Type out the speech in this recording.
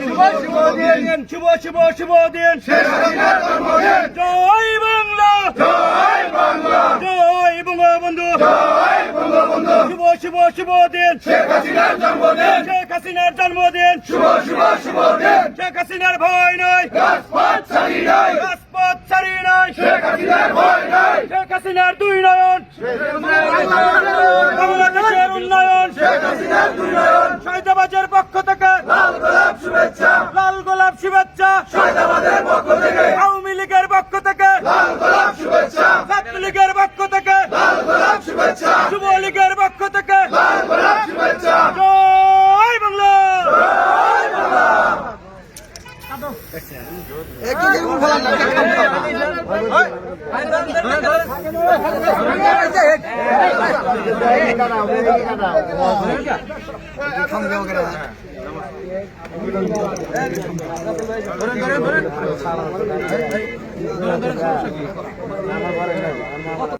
Çıba দিয়েন çıba çıba çıba দিয়েন শেষ হাসিনার জন্মদিন জয় বাংলা জয় বাংলা জয় বঙ্গবন্ধু জয় বঙ্গবন্ধু শুভ শুভ শুভ দিন শেখ হাসিনার জন্মদিন শেখ হাসিনার জন্মদিন শুভ শুভ শুভ দিন শেখ হাসিনার ভয় নয় রাজপথ ছাড়ি নাই রাজপথ ছাড়ি নাই শেখ হাসিনার ভয় নাই শেখ হাসিনার দুই নয়ন শহীদাবাদের পক্ষ থেকে আওয়ামী লীগের পক্ষ থেকে লাল গোলাপ শুভেচ্ছা ছাত্র লীগের ধরেন ধরেন ধরেন